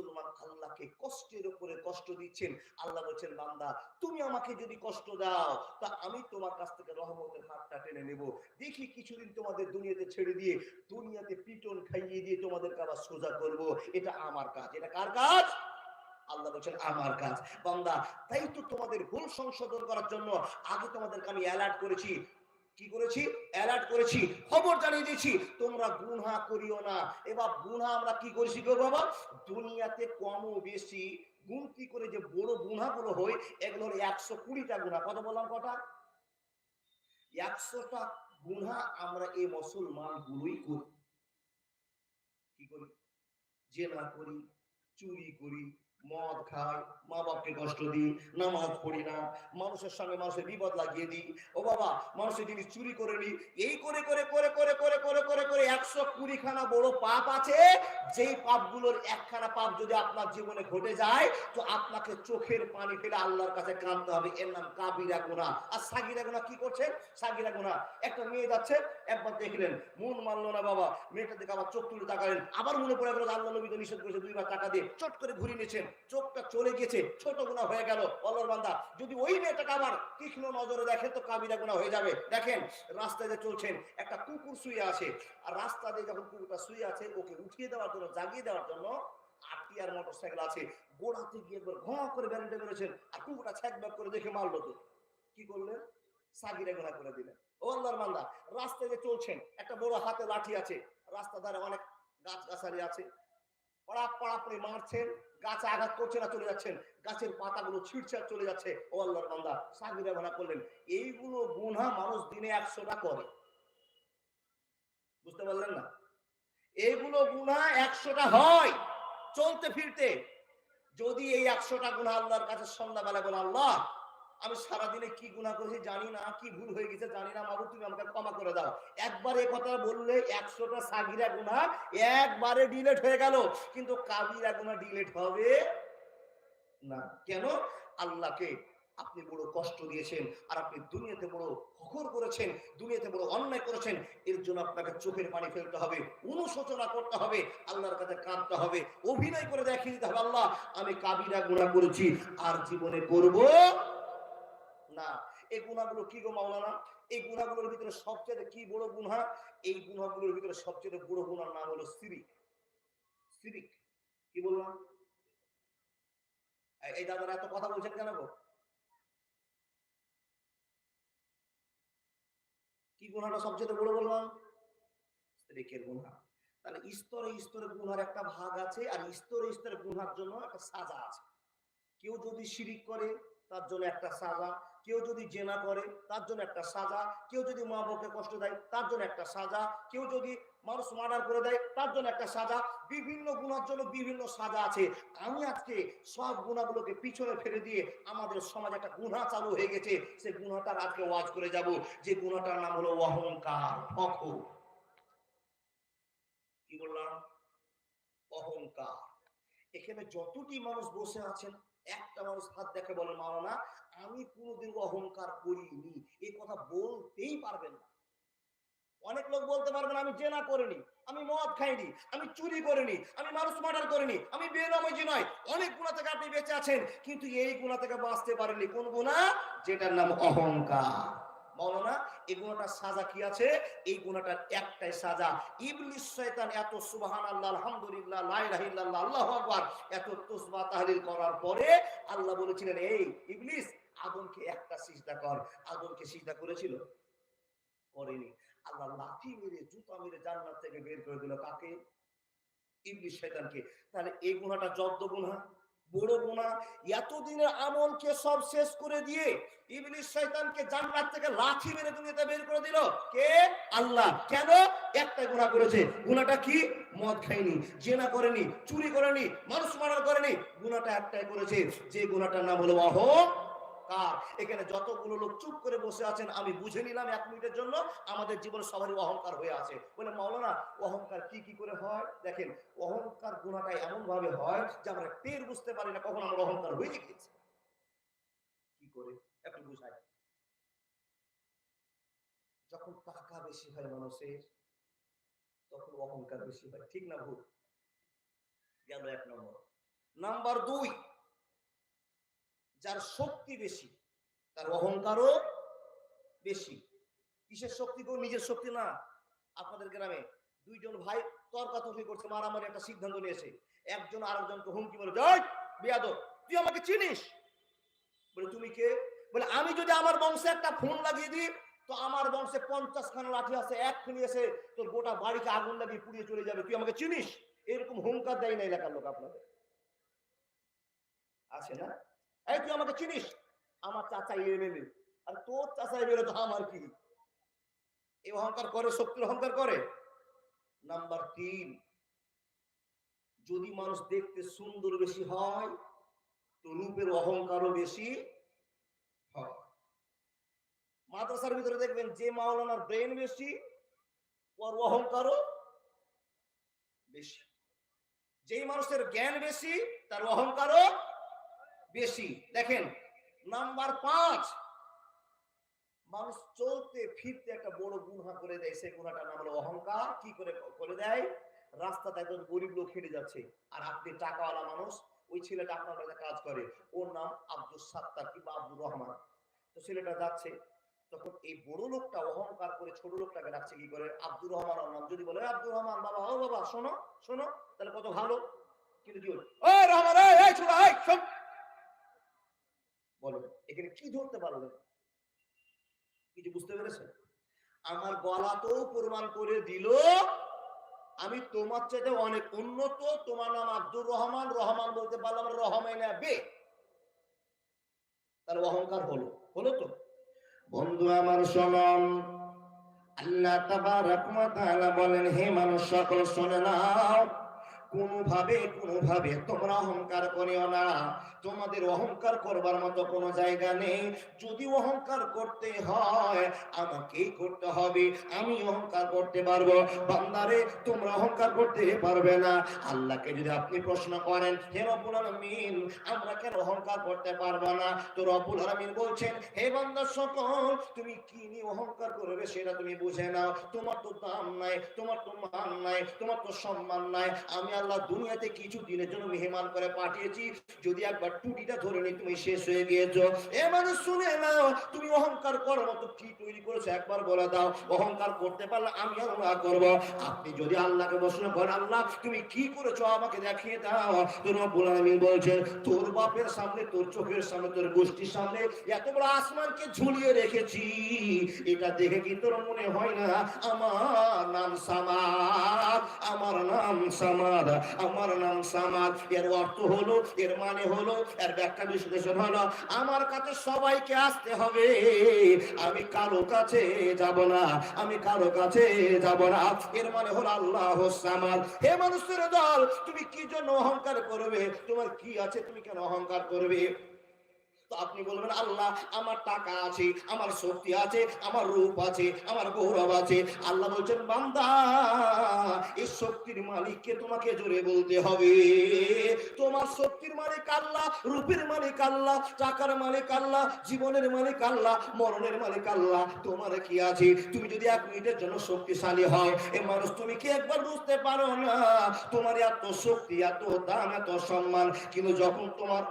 মুসলমান আল্লাহকে কষ্টের উপরে কষ্ট দিচ্ছেন। আল্লাহ বলছেন, বান্দা, তুমি আমাকে যদি কষ্ট দাও, তা আমি তোমার কাছ থেকে রহমতের হাতটা টেনে নেব। দেখি কিছুদিন তোমাদের দুনিয়াতে ছেড়ে দিয়ে, দুনিয়াতে পিটন খাইয়ে দিয়ে তোমাদেরকে আবার সোজা করব। এটা আমার কাজ। এটা কার কাজ? আল্লাহ বলছেন, আমার কাজ। বান্দা, তাই তো তোমাদের ভুল সংশোধন করার জন্য আগে তোমাদেরকে আমি অ্যালার্ট করেছি। কি করেছি? অ্যালার্ট করেছি। খবর জানিয়ে দিয়েছি। তোমরা গুনহা করিও না। এবার গুনহা আমরা কি করেছি গো বাবা? দুনিয়াতে কম বেশি। গুনতি করে যে বড় গুনাগুলো হয়, এগুলো হলো একশো কুড়িটা গুণা কত বললাম কটা? একশোটা গুনহা আমরা এই মুসলমান গুলোই করি। কি করি? জেনা করি, চুরি করি মদ খাই, মা বাপকে কষ্ট দিই, নামাজ পড়ি না, মানুষের মানুষের বিপদ লাগিয়ে দিই। ও বাবা, মানুষের জিনিস চুরি করে নিই। এই করে করে করে করে করে করে করে করে একশো বড় পাপ আছে। যেই পাপগুলোর একখানা পাপ যদি আপনার জীবনে ঘটে যায়, তো আপনাকে চোখের পানি ফেলে আল্লাহর কাছে কাঁদতে হবে। এর নাম কাবিরা গোনা আর সাগিরা গোনা কি করছে? সাগিরা গোনা একটা মেয়ে যাচ্ছে একবার দেখলেন, মন মানলো না বাবা। মেয়েটা দেখে আবার চোখ তুলে তাকালেন। আবার মনে পড়ে গেল আল্লাহ নবী তো নিষেধ করেছে দুইবার টাকা দিয়ে। চট করে ঘুরিয়ে নিয়েছেন। চোখটা চলে গেছে ছোট গুণা হয়ে গেল। অল্লাহর বান্দা, যদি ওই মেয়েটাকে আবার তীক্ষ্ণ নজরে দেখে, তো কাবিরা গুণা হয়ে যাবে। দেখেন, রাস্তায় যে চলছেন, একটা কুকুর শুয়ে আছে। আর রাস্তা দিয়ে যখন কুকুরটা শুয়ে আছে, ওকে উঠিয়ে দেওয়ার জন্য, জাগিয়ে দেওয়ার জন্য আটটি আর মোটর সাইকেল আছে। গোড়াতে গিয়ে একবার ঘ করে ব্যারেন্টে বেরোছেন আর কুকুরটা ছ্যাক করে দেখে মারলো তো কি করলেন? সাগিরা গোনা করে দিলেন। ও আল্লাহর বান্দা, রাস্তায় যে চলছেন, একটা বড় হাতে লাঠি আছে, রাস্তা ধারে অনেক গাছ গাছালি আছে। পড়াপ পড়াপড়ি মারছেন, গাছে আঘাত করছে না চলে যাচ্ছেন। গাছের পাতাগুলো ছিঁড়ছে চলে যাচ্ছে, ও আল্লাহর বান্দা। সাগিরা গোনা করলেন এইগুলো গুনহা মানুষ দিনে একশোটা করে। বুঝতে পারলেন না? এগুলো গুণা একশোটা হয়, চলতে ফিরতে। যদি এই একশোটা গুণা আল্লাহর কাছে সন্ধ্যাবেলা বলে, আল্লাহ আমি সারাদিনে কি গুণা করেছি জানি না, কি ভুল হয়ে গেছে জানি না মাবু তুমি আমাকে ক্ষমা করে দাও। একবার এ কথা বললে একশোটা সাগিরা গুণা একবারে ডিলেট হয়ে গেল। কিন্তু কাবিরা গুণা ডিলেট হবে না। কেন? আল্লাহকে আপনি বড় কষ্ট দিয়েছেন, আর আপনি দুনিয়াতে বড় ফখর করেছেন, দুনিয়াতে বড় অন্যায় করেছেন, এর জন্য আপনাকে চোখের পানি ফেলতে হবে, অনুশোচনা করতে হবে, আল্লাহর কাছে কাঁদতে হবে, অভিনয় করে দেখিয়ে দিতে হবে, আল্লাহ, আমি কাবিরা গুণা করেছি, আর জীবনে করব না। এই গুণাগুলো কি গো মাওলানা? এই গুণাগুলোর ভিতরে সবচেয়ে কি বড় গুণা এই গুণাগুলোর ভিতরে সবচেয়ে বড় গুণার নাম হলো সিরিক। সিরিক। কি বললাম? এই- দাদারা এত কথা বলছেন কেন গো? কি গুণাটা সবচেয়ে বড় বললাম? রেখের গুণা তাহলে স্তরে স্তরে গুনার একটা ভাগ আছে আর স্তরে স্তরে গুনার জন্য একটা সাজা আছে। কেউ যদি শিরিক করে, তার জন্য একটা সাজা। কেউ যদি জেনা করে, তার জন্য একটা সাজা। কেউ যদি মা বাবাকে কষ্ট দেয়, তার জন্য একটা সাজা। কেউ যদি মানুষ মার্ডার করে দেয়, তার জন্য একটা সাজা। বিভিন্ন গুণার জন্য বিভিন্ন সাজা আছে। আমি আজকে সব গুণাগুলোকে পিছনে ফেলে দিয়ে আমাদের সমাজে একটা গুণা চালু হয়ে গেছে। সেই গুণাটার আজকে ওয়াজ করে যাব। যে গুণাটার নাম হলো অহংকার ফখর কি বললাম? অহংকার। এখানে যতটি মানুষ বসে আছেন, একটা মানুষ হাত দেখে বলে, মাওলানা আমি কোনোদিন অহংকার করিনি। এই কথা বলতেই পারবেন না। অনেক লোক বলতে পারবেন, আমি জেনা করিনি, আমি মদ খাইনি, আমি চুরি করিনি, আমি মানুষ মার্ডার করিনি, আমি বেনামজি নয়। অনেক গুণা থেকে আপনি বেঁচে আছেন, কিন্তু এই গুণা থেকে বাঁচতে পারেনি কোন গুণা? যেটার নাম অহংকার। এই সাজা কি আছে? এই একটাই সাজা। শয়তান এত আল্লাহ এত করার পরে আল্লাহ বলেছিলেন, এই ইবলিস আদমকে একটা সিজদা কর। আদমকে সিজদা করেছিল? করেনি। আল্লাহ লাঠি মেরে, জুতা মেরে জান্নাত থেকে বের করে দিল কাকে? শয়তানকে। তাহলে এই গুণাটা জব্দ গুণা বড় গুণা এতদিনের আমলকে সব শেষ করে দিয়ে শয়তানকে থেকে লাঠি মেরে দুনিয়াতে বের করে দিল কে? আল্লাহ। কেন? একটা গুনাহ করেছে। গুনাহটা কি? মদ খায়নি, জেনা করেনি, চুরি করেনি, মানুষ মারার করেনি। গুনাহটা একটাই করেছে। যে গুনাহটার নাম হলো অহংকার এখানে যতগুলো লোক চুপ করে বসে আছেন, আমি বুঝে নিলাম এক মিনিটের জন্য আমাদের জীবনে সবারই অহংকার হয়ে আছে। বলে মাওলানা, অহংকার কি কি করে হয়? দেখেন, অহংকার গুণাটা এমন ভাবে হয় যে আমরা টের বুঝতে পারি না কখন আমরা অহংকার হয়ে গেছি কি করে? একটু বুঝাই। যখন টাকা বেশি হয় মানুষের, তখন অহংকার বেশি হয়। ঠিক না ভুল? গেল এক নম্বর। নাম্বার দুই যার শক্তি বেশি, তার অহংকারও বেশি। কিসের শক্তি গো? নিজের শক্তি না। আপনাদের গ্রামে দুইজন ভাই তর্কাতর্কি করছে, মারামারি একটা সিদ্ধান্ত নিয়েছে। একজন আরেকজনকে হুমকি বলে জয় তুই আমাকে চিনিস? বলে, তুমি কে? বলে, আমি যদি আমার বংশে একটা ফোন লাগিয়ে দিই, তো আমার বংশে পঞ্চাশ খানা লাঠি আছে, এক খুনি এসে তোর গোটা বাড়িকে আগুন লাগিয়ে পুড়িয়ে চলে যাবে, তুই আমাকে চিনিস? এরকম হুঙ্কার দেয় না এলাকার লোক আপনাদের। আছে না? এই, তুই আমাকে চিনিস? আমার এমএলএ আর তোর তো আমার কি? এই অহংকার করে, শক্তির অহংকার করে? নাম্বার তিন, যদি মানুষ দেখতে সুন্দর বেশি হয়, তো রূপের অহংকারও বেশি হয়। মাদ্রাসার ভিতরে দেখবেন যে মাওলানার ব্রেন বেশি, ওর অহংকারও বেশি। যেই মানুষের জ্ঞান বেশি, তার অহংকারও বেশি। দেখেন, নাম্বার পাঁচ, মানুষ চলতে, ফিরতে একটা বড় গুণা করে দেয়। সেই গুণাটার নাম হলো অহংকার। কি করে করে দেয়? রাস্তাতে একজন গরিব লোক হেঁটে যাচ্ছে, আর আপনি টাকাওয়ালা মানুষ, ওই ছেলেটা আপনার বাড়িতে কাজ করে। ওর নাম আব্দুল সাত্তার কিংবা আব্দুর রহমান। তো ছেলেটা যাচ্ছে, তখন এই বড় লোকটা অহংকার করে ছোট লোকটাকে ডাকছে, কি করে? আব্দুর রহমান নাম। যদি বলে আব্দুর রহমান, বাবা, ও বাবা, শোনো শোনো, তাহলে কত ভালো। কিন্তু কি বলে ও রহমান বলো, এখানে কি ধরতে পারলেন কিছু বুঝতে পেরেছেন আমার গলাতেও প্রমাণ করে দিল, আমি তোমার চাইতে অনেক উন্নত, তোমার নাম আব্দুর রহমান রহমান বলতে পারলাম রহমাইনা বে তার অহংকার হলো হলো তো? বন্ধু আমার শোনন, আল্লাহ তাবারাক ওয়া তাআলা বলেন, হে মানুষ, সকল শুনে নাও। কোনোভাবে কোনোভাবে তোমরা অহংকার করিও না। তোমাদের অহংকার করবার মতো কোনো জায়গা নেই। যদি অহংকার করতে হয়, আমাকেই করতে হবে। আমি অহংকার করতে পারব। বান্দারে, তোমরা অহংকার করতে পারবে না। আল্লাহকে যদি আপনি প্রশ্ন করেন, হে রব্বুল আলামিন, আমরা কেন অহংকার করতে পারব না? তো রব্বুল আলামিন বলছেন, হে বান্দা সকল, তুমি কি নিয়ে অহংকার করবে সেটা তুমি বুঝে নাও। তোমার তো দাম নাই, তোমার তো মান নাই, তোমার তো সম্মান নাই। আমি আল্লাহ দুনিয়াতে কিছু দিনের জন্য মেহমান করে পাঠিয়েছি। যদি একবার টুটিটা ধরে নি তুমি শেষ হয়ে গিয়েছো। এ মানুষ শুনে নাও, তুমি অহংকার করার মতো কি তৈরি করেছ? একবার বলে দাও, অহংকার করতে পারলে আমি আল্লাহ করব। আপনি যদি আল্লাহকে প্রশ্ন করেন, আল্লাহ, তুমি কি করেছ? আমাকে দেখিয়ে দাও। তোর রব্বুল আলামিন বলছেন, তোর বাপের সামনে, তোর চোখের সামনে, তোর গোষ্ঠীর সামনে এত বড় আসমানকে ঝুলিয়ে রেখেছি। এটা দেখে কি তোর মনে হয় না, আমার নাম সামাদ, আমার নাম সামাদ, আমার নাম সামাদ। এর অর্থ হলো, এর মানে হলো, এর ব্যাখ্যা বিশ্লেষণ হলো, আমার কাছে সবাইকে আসতে হবে। আমি কারও কাছে যাব না, আমি কারও কাছে যাব না। এর মানে হলো আল্লাহ সামাদ। হে মানুষের দল, তুমি কি জন্য অহংকার করবে? তোমার কি আছে, তুমি কেন অহংকার করবে? তো আপনি বলবেন, আল্লাহ, আমার টাকা আছে, আমার শক্তি আছে, আমার রূপ আছে, আমার গৌরব আছে। আল্লাহ বলছেন, বান্দা, এই শক্তির মালিককে তোমাকে জোরে বলতে হবে। তোমার শক্তির মালিক আল্লাহ, রূপের মালিক আল্লাহ, টাকার মালিক আল্লাহ, জীবনের মালিক আল্লাহ, মরণের মালিক আল্লাহ। তোমার কি আছে? তুমি যদি এক মিনিটের জন্য শক্তিশালী হয়, এ মানুষ তুমি কি একবার বুঝতে পারো না? তোমার এত শক্তি, এত দাম, এত সম্মান, কিন্তু যখন তোমার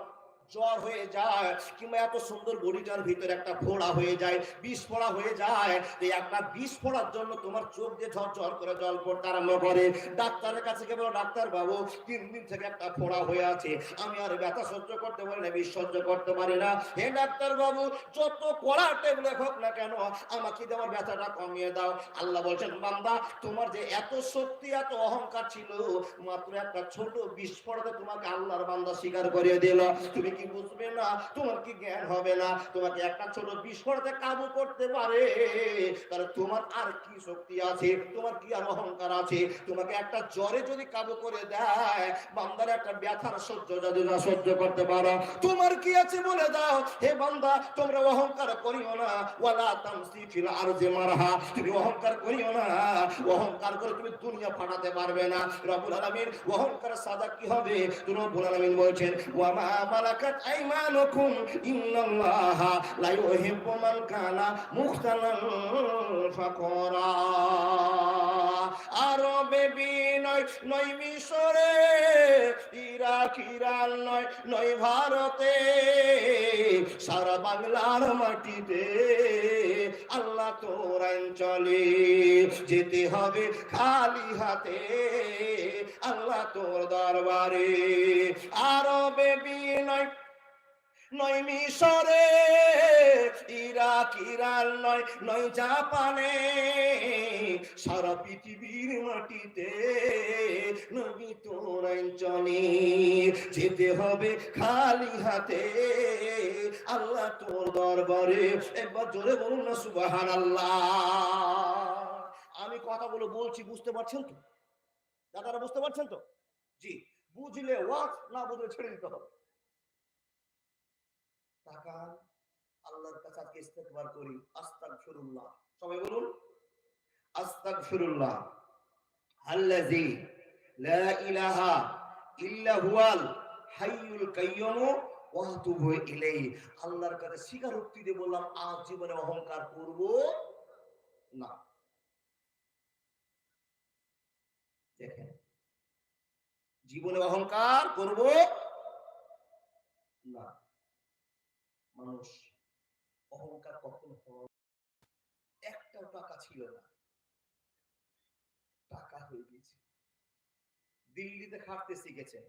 জ্বর হয়ে যায় কিংবা এত সুন্দর বডিটার ভিতরে একটা ফোড়া হয়ে যায়, বিষ ফোড়া হয়ে যায় এই একটা বিষ ফোড়ার জন্য তোমার চোখ দিয়ে ঝর ঝর করে জল পড়তে আরম্ভ করে। ডাক্তারের কাছে গিয়ে বলো, ডাক্তার বাবু তিন দিন থেকে একটা ফোড়া হয়ে আছে। আমি আর ব্যথা সহ্য করতে পারি না, বিষ সহ্য করতে পারি না। হে ডাক্তার বাবু, যত কড়া টেবলে হোক না কেন, আমাকে দেওয়ার ব্যথাটা কমিয়ে দাও। আল্লাহ বলছেন, বান্দা, তোমার যে এত শক্তি, এত অহংকার ছিল, মাত্র একটা ছোট বিস্ফোরণে তোমাকে আল্লাহর বান্দা স্বীকার করিয়ে দিল। তুমি কি বুঝবে না? তোমার কি জ্ঞান হবে না? তোমাকে একটা ছোট বিস্ফোরণে কাবু করতে পারে। তাহলে তোমার আর কি শক্তি আছে? তোমার কি আর অহংকার আছে? তোমাকে একটা জ্বরে যদি কাবু করে দেয়, বান্দার একটা ব্যথার সহ্য যদি না সহ্য করতে পারো, তোমার কি আছে বলে দাও? হে বান্দা, তোমরা অহংকার করিও না। ওয়ালা তামসি ফিল আরজি মারহা। তুমি অহংকার করিও না। অহংকার করে তুমি দুনিয়া ফাটাতে পারবে না। রব্বুল আলামিন অহংকার সাজা কি হবে? তুমি রব্বুল আলামিন বলছেন, ওয়া মা মালাকা মালাকাত আইমানুকুম ইন্নাল্লাহা লা ইউহিব্বু মান কানা মুখতালান ফাকরা। আরবে বিনয় নয় মিশরে, ইরাক, ইরান নয় নয় ভারতে। সারা বাংলার মাটিতে আল্লাহ তোর অঞ্চলে যেতে হবে খালি হাতে। আল্লাহ তোর দরবারে আরবে বিনয় নয় মিশরে, ইরাক, ইরান নয় নয় জাপানে। সারা পৃথিবীর মাটিতে নবী তোর অঞ্চলে যেতে হবে খালি হাতে। আল্লাহ তোর দরবারে একবার জোরে বলুন না সুবাহান আমি কথাগুলো বলছি, বুঝতে পারছেন তো? দাদারা, বুঝতে পারছেন তো? জি, বুঝলে ওয়াজ না বুঝলে ছেড়ে দিতে হবে। আল্লাহর কাছে সবাই বলুন লা ইলাহা ইল্লা হুয়াল হাইয়ুল ইলাইহি। আল্লাহর কাছে স্বীকারোক্তি দিয়ে বললাম, আজ জীবনে অহংকার করব না। দেখেন, জীবনে অহংকার করব না। মানুষ অহংকার কখন একটাও টাকা ছিল না। টাকা হয়ে গেছে দিল্লিতে খাটতে শিখেছেন